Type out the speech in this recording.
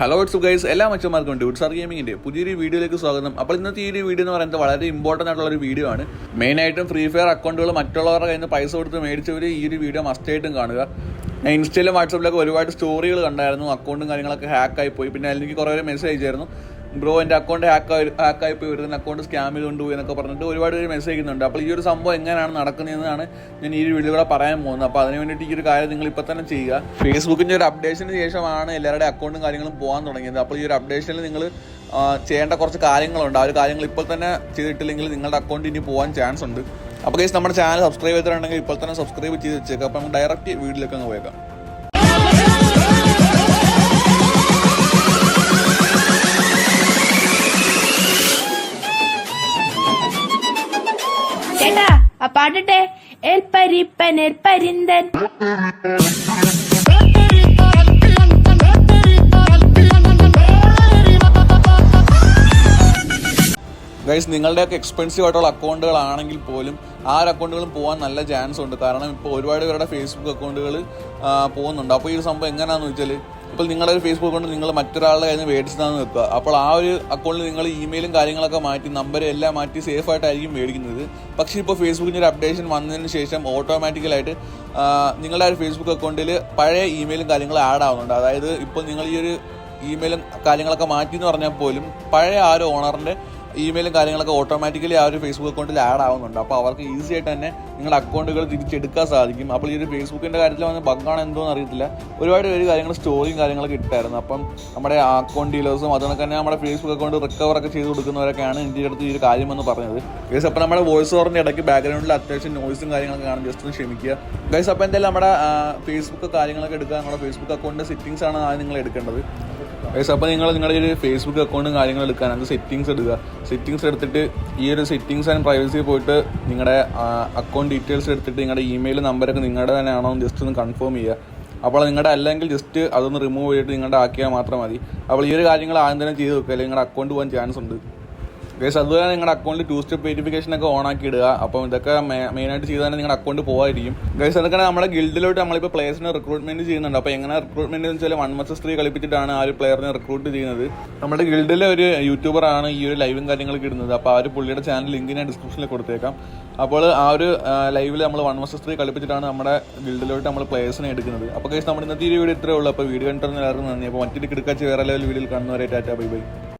Hello it's guys എല്ലാ മച്ചന്മാർക്കും ഉണ്ട്. ഉഡ്സാർ ഗെയിമിങ്ങിന്റെ പുതിയൊരു വീഡിയോയിലേക്ക് സ്വാഗതം. അപ്പോൾ ഇന്നത്തെ ഈ ഒരു വീഡിയോ എന്ന് പറയുന്നത് വളരെ ഇമ്പോർട്ടന്റ് ആയിട്ടുള്ള ഒരു വീഡിയോ ആണ്. മെയിൻ ആയിട്ടും ഫ്രീ ഫയർ അക്കൗണ്ടുകൾ മറ്റുള്ളവരുടെ കയ്യിൽ നിന്ന് പൈസ കൊടുത്ത് മേടിച്ചവർ ഈ ഒരു വീഡിയോ മസ്റ്റായിട്ടും കാണുക. ഞാൻ ഇൻസ്റ്റയിലും വാട്സപ്പിലൊക്കെ ഒരുപാട് സ്റ്റോറികൾ കണ്ടായിരുന്നു. അക്കൗണ്ടും കാര്യങ്ങളൊക്കെ ഹാക്കായി പോയി. പിന്നെ അതിലെനിക്ക് കുറേ മെസ്സേജ് അയച്ചായിരുന്നു ബ്രോ എന്റെ അക്കൗണ്ട് ഹാക്ക് ഹാക്കായി പോയി. വരുന്ന അക്കൗണ്ട് സ്കാമിൽ കൊണ്ടുപോയി എന്നൊക്കെ പറഞ്ഞിട്ട് ഒരുപാട് പേര് മെസ്സേജ് ചെയ്യുന്നുണ്ട് അപ്പോൾ ഈ ഒരു സംഭവം എങ്ങനെയാണ് നടക്കുന്നതെന്നാണ് ഞാൻ ഈ ഒരു വീഡിയോയിലൂടെ പറയാൻ പോകുന്നത്. അപ്പോൾ അതിന് വേണ്ടിയിട്ട് ഈ ഒരു കാര്യം നിങ്ങൾ ഇപ്പോൾ തന്നെ ചെയ്യുക. ഫേസ്ബുക്കിന്റെ ഒരു അപ്ഡേഷന് ശേഷമാണ് എല്ലാവരുടെയും അക്കൗണ്ടും കാര്യങ്ങളും പോകാൻ തുടങ്ങിയത്. അപ്പോൾ ഈ ഒരു അപ്ഡേഷനിൽ നിങ്ങൾ ചെയ്യേണ്ട കുറച്ച് കാര്യങ്ങളുണ്ട്. ആ ഒരു കാര്യങ്ങൾ ഇപ്പോൾ തന്നെ ചെയ്തിട്ടില്ലെങ്കിൽ നിങ്ങളുടെ അക്കൗണ്ട് ഇനി പോകാൻ ചാൻസ് ഉണ്ട്. അപ്പോൾ കേസ് നമ്മുടെ ചാനൽ സബ്സ്ക്രൈബ് ചെയ്തിട്ടുണ്ടെങ്കിൽ ഇപ്പോൾ തന്നെ സബ്സ്ക്രൈബ് ചെയ്ത് വെച്ചേക്കാം. അപ്പോൾ നമുക്ക് ഡയറക്റ്റ് വീഡിയോയിലേക്ക് അങ്ങ് പോയേക്കാം. ആ പാടട്ടെ. എൽ പരിപ്പൻ എൽ പരിന്തൻ. ഗൈസ് നിങ്ങളുടെയൊക്കെ എക്സ്പെൻസീവ് ആയിട്ടുള്ള അക്കൗണ്ടുകളാണെങ്കിൽ പോലും ആ ഒരു അക്കൗണ്ടുകളും പോകാൻ നല്ല ചാൻസ് ഉണ്ട്. കാരണം ഇപ്പോൾ ഒരുപാട് പേരുടെ ഫേസ്ബുക്ക് അക്കൗണ്ടുകൾ പോകുന്നുണ്ട്. അപ്പോൾ ഈ സംഭവം എങ്ങനെയാണെന്ന് വെച്ചാൽ ഇപ്പോൾ നിങ്ങളുടെ ഒരു ഫേസ്ബുക്ക് അക്കൗണ്ട് നിങ്ങൾ മറ്റൊരാളുടെ കയ്യിൽ നിന്ന് മേടിച്ചതാണ് വെക്കുക. അപ്പോൾ ആ ഒരു അക്കൗണ്ടിൽ നിങ്ങൾ ഇമെയിലും കാര്യങ്ങളൊക്കെ മാറ്റി നമ്പർ എല്ലാം മാറ്റി സേഫ് ആയിട്ടായിരിക്കും മേടിക്കുന്നത്. പക്ഷേ ഇപ്പോൾ ഫേസ്ബുക്കിന്റെ ഒരു അപ്ഡേഷൻ വന്നതിന് ശേഷം ഓട്ടോമാറ്റിക്കലായിട്ട് നിങ്ങളുടെ ഒരു ഫേസ്ബുക്ക് അക്കൗണ്ടിൽ പഴയ ഇമെയിലും കാര്യങ്ങളും ആഡ് ആവുന്നുണ്ട്. അതായത് ഇപ്പോൾ നിങ്ങൾ ഈ ഒരു ഇമെയിലും കാര്യങ്ങളൊക്കെ മാറ്റി എന്ന് പറഞ്ഞാൽ പോലും പഴയ ആ ഒരു ഓണറിന്റെ ഇമെയിലും കാര്യങ്ങളൊക്കെ ഓട്ടോമാറ്റിക്കലി ആ ഒരു ഫേസ്ബുക്ക് അക്കൗണ്ടിൽ ആഡ് ആവുന്നുണ്ട്. അപ്പോൾ അവർക്ക് ഈസി ആയിട്ട് തന്നെ നിങ്ങളുടെ അക്കൗണ്ടുകൾ തിരിച്ചെടുക്കാൻ സാധിക്കും. അപ്പോൾ ഈ ഒരു ഫേസ്ബുക്കിന്റെ കാര്യത്തിൽ വന്ന ബഗ്ഗാണ് എന്തോന്ന് അറിയത്തില്ല. ഒരുപാട് പേര് കാര്യങ്ങൾ സ്റ്റോറിയും കാര്യങ്ങളൊക്കെ ഇട്ടായിരുന്നു. അപ്പം നമ്മുടെ അക്കൗണ്ട് ഡീലേഴ്സും അതുകൊണ്ട് തന്നെ നമ്മുടെ ഫേസ്ബുക്ക് അക്കൗണ്ട് റിക്കവർ ഒക്കെ ചെയ്ത് കൊടുക്കുന്നവരൊക്കെയാണ് എന്റെ അടുത്ത് ഈ ഒരു കാര്യമെന്ന് പറഞ്ഞത്. ഗൈസ് അപ്പോൾ നമ്മുടെ വോയിസ് ഓവറിന്റെ ഇടയ്ക്ക് ബാക്ക്ഗ്രൗണ്ടിൽ അത്യാവശ്യം നോയ്സും കാര്യങ്ങളൊക്കെ കാണും. ജസ്റ്റ് ഒന്ന് ക്ഷമിക്കുക. ഗൈസ് അപ്പോൾ എന്തായാലും നമ്മുടെ ഫേസ്ബുക്ക് കാര്യങ്ങളൊക്കെ എടുക്കുക. നമ്മുടെ ഫേസ്ബുക്ക് അക്കൗണ്ടിന്റെ സെറ്റിംഗ്സ് ആണ് ആദ്യം നിങ്ങൾ എടുക്കേണ്ടത്. ഗൈസ് അപ്പോൾ നിങ്ങൾ നിങ്ങളുടെ ഒരു ഫേസ്ബുക്ക് അക്കൗണ്ടും കാര്യങ്ങളും എടുക്കാൻ അത് സെറ്റിങ്സ് എടുക്കുക. സെറ്റിങ്സ് എടുത്തിട്ട് ഈ ഒരു സെറ്റിങ്സ് ആൻഡ് പ്രൈവസി പോയിട്ട് നിങ്ങളുടെ അക്കൗണ്ട് ഡീറ്റെയിൽസ് എടുത്തിട്ട് നിങ്ങളുടെ ഇമെയിൽ നമ്പറൊക്കെ നിങ്ങളുടെ തന്നെ ആണോ ജസ്റ്റ് ഒന്ന് കൺഫേം ചെയ്യുക. അപ്പോൾ നിങ്ങളുടെ അല്ലെങ്കിൽ ജസ്റ്റ് അതൊന്ന് റിമൂവ് ചെയ്തിട്ട് നിങ്ങളുടെ ആക്കിയാൽ മാത്രം മതി. അപ്പോൾ ഈ ഒരു കാര്യങ്ങൾ ആദ്യം തന്നെ ചെയ്ത് വെക്കുക. അല്ലെങ്കിൽ നിങ്ങളുടെ അക്കൗണ്ട് പോകാൻ ചാൻസ് ഉണ്ട്. ഗൈസ് അതുപോലെ നിങ്ങളുടെ അക്കൗണ്ടിൽ ടു സ്റ്റെപ്പ് വെരിഫിക്കേഷൻ ഒക്കെ ഓൺ ആക്കി ഇടുക. അപ്പം ഇതൊക്കെ മെയിൻ ആയിട്ട് ചെയ്താൽ നിങ്ങളുടെ അക്കൗണ്ട് പോകാതിരിക്കും ഗൈസ് അതൊക്കെ നമ്മുടെ ഗിൽഡിലോട്ട് നമ്മളിപ്പോൾ പ്ലേയേഴ്സിനെ റിക്രൂട്ട്മെന്റ് ചെയ്യുന്നുണ്ട്. അപ്പോൾ എങ്ങനെ റിക്രൂട്ട്മെന്റ് എന്ന് വെച്ചാൽ വൺ മസ് സ്ത്രീ കളിപ്പിച്ചിട്ടാണ് ആ ഒരു പ്ലെയറിനെ റിക്രൂട്ട് ചെയ്യുന്നത്. നമ്മുടെ ഗിൽഡിലെ ഒരു യൂട്യൂബർ ആണ് ഈ ഒരു ലൈവും കാര്യങ്ങളൊക്കെ ഇടുന്നത്. അപ്പോൾ ആ ഒരു പുള്ളിയുടെ ചാനൽ ലിങ്ക് ഞാൻ ഡിസ്ക്രിപ്ഷനിൽ കൊടുത്തേക്കാം. അപ്പോൾ ആ ഒരു ലൈവിൽ നമ്മൾ വൺ മസ് സ്ത്രീ കളിപ്പിച്ചിട്ടാണ് നമ്മുടെ ഗിൽഡിലോട്ട് നമ്മൾ പ്ലേയേഴ്സിനെ എടുക്കുന്നത്. അപ്പോൾ ഗൈസ് നമ്മുടെ ഇന്നത്തെ ഈ വീഡിയോ ഇത്രേ ഉള്ളൂ. അപ്പോൾ വീഡിയോ കണ്ടിട്ട് എല്ലാവർക്കും നന്ദി. അപ്പോൾ മറ്റൊരു കിടക്കാച്ച് വേറെ ലെവൽ വീഡിയോയിൽ കാണുന്നവരെ ടാറ്റാ ബൈ ബൈ.